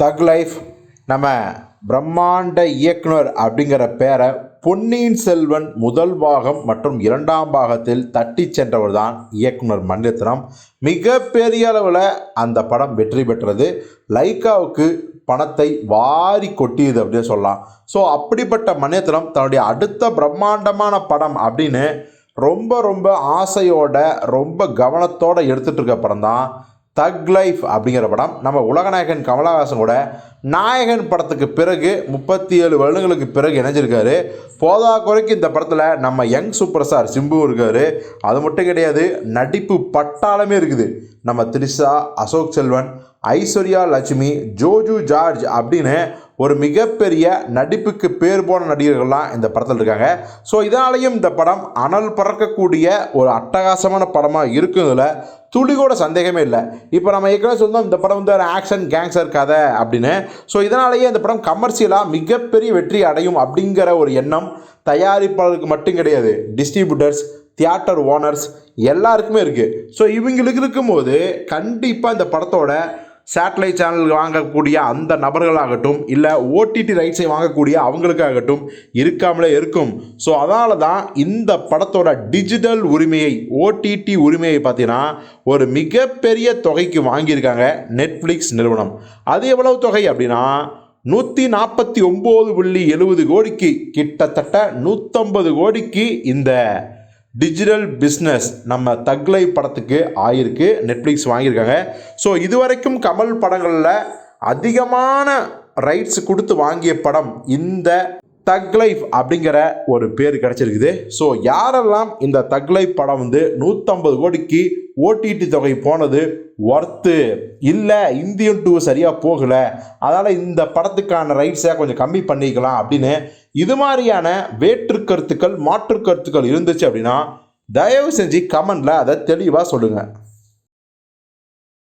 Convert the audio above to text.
தக் லைஃப் நம்ம பிரம்மாண்ட இயக்குனர் அப்படிங்கிற பேரை பொன்னியின் செல்வன் முதல் பாகம் மற்றும் இரண்டாம் பாகத்தில் தட்டி சென்றவர் தான் இயக்குனர் மணிரத்னம் மிகப்பெரிய அளவில் அந்த படம் வெற்றி பெற்றது. லைக்காவுக்கு பணத்தை வாரி கொட்டியது அப்படின்னு சொல்லலாம். ஸோ அப்படிப்பட்ட மணிரத்னம் தன்னுடைய அடுத்த பிரம்மாண்டமான படம் அப்படின்னு ரொம்ப ரொம்ப ஆசையோட ரொம்ப கவனத்தோடு எடுத்துகிட்டு இருக்க படம் தான் தக் லைஃப் அப்படிங்கிற படம். நம்ம உலகநாயகன் கமலஹாசன் கூட நாயகன் படத்துக்கு பிறகு முப்பத்தி ஏழு வருடங்களுக்கு பிறகு இணைஞ்சிருக்காரு. போதா குறைக்கு இந்த படத்தில் நம்ம யங் சூப்பர் ஸ்டார் சிம்பு இருக்காரு. அது மட்டும் கிடையாது நடிப்பு பட்டாளமே இருக்குது. நம்ம த்ரிஷா அசோக் செல்வன் ஐஸ்வர்யா லட்சுமி ஜோஜு ஜார்ஜ் அப்படின்னு ஒரு மிகப்பெரிய நடிப்புக்கு பேர் போன நடிகர்கள்லாம் இந்த படத்தில் இருக்காங்க. ஸோ இதனாலையும் இந்த படம் அனல் பறக்கக்கூடிய ஒரு அட்டகாசமான படமாக இருக்குதுல துளி கூட சந்தேகமே இல்லை. இப்போ நம்ம ஏற்கனவே சொன்னோம் இந்த படம் வந்து ஒரு ஆக்ஷன் கேங்ஸர் கதை அப்படின்னு. ஸோ இதனாலேயே இந்த படம் கமர்ஷியலாக மிகப்பெரிய வெற்றி அடையும் அப்படிங்கிற ஒரு எண்ணம் தயாரிப்பாளருக்கு மட்டும் கிடையாது. டிஸ்ட்ரிபியூட்டர்ஸ் தியேட்டர் ஓனர்ஸ் எல்லாருக்குமே இருக்குது ஸோ இவங்களுக்கு இருக்கும்போது கண்டிப்பாக இந்த படத்தோட சேட்டலைட் சேனல் வாங்கக்கூடிய அந்த நபர்களாகட்டும் இல்லை ஓடிடி ரைட்ஸை வாங்கக்கூடிய அவங்களுக்காகட்டும் இருக்காமலே இருக்கும். ஸோ அதனால தான் இந்த படத்தோட டிஜிட்டல் உரிமையை ஓடிடி உரிமையை பார்த்தீங்கன்னா ஒரு மிகப்பெரிய தொகைக்கு வாங்கியிருக்காங்க நெட்ஃப்ளிக்ஸ் நிறுவனம். அது எவ்வளவு தொகை அப்படின்னா நூற்றி நாற்பத்தி ஒம்பது புள்ளி எழுபது கோடிக்கு கிட்டத்தட்ட நூற்றம்பது கோடிக்கு இந்த டிஜிட்டல் பிஸ்னஸ் நம்ம தக்லை படத்துக்கு ஆயிருக்கு நெட்ஃப்ளிக்ஸ் வாங்கியிருக்காங்க. ஸோ இதுவரைக்கும் கமல் படங்களில் அதிகமான ரைட்ஸ் கொடுத்து வாங்கிய படம் இந்த தக் லைஃப் அப்படிங்கிற ஒரு பேர் கிடச்சிருக்குது. ஸோ யாரெல்லாம் இந்த தக் லைஃப் படம் வந்து நூற்றம்பது கோடிக்கு ஓடிடி தொகை போனது ஒர்த்து இல்லை இந்தியன் டூ சரியாக போகலை அதனால் இந்த படத்துக்கான ரைட்ஸை கொஞ்சம் கம்மி பண்ணிக்கலாம் அப்படின்னு இது மாதிரியான வேற்று கருத்துக்கள் மாற்று கருத்துக்கள் இருந்துச்சு அப்படின்னா தயவு செஞ்சு கமெண்டில் அதை தெளிவாக சொல்லுங்கள்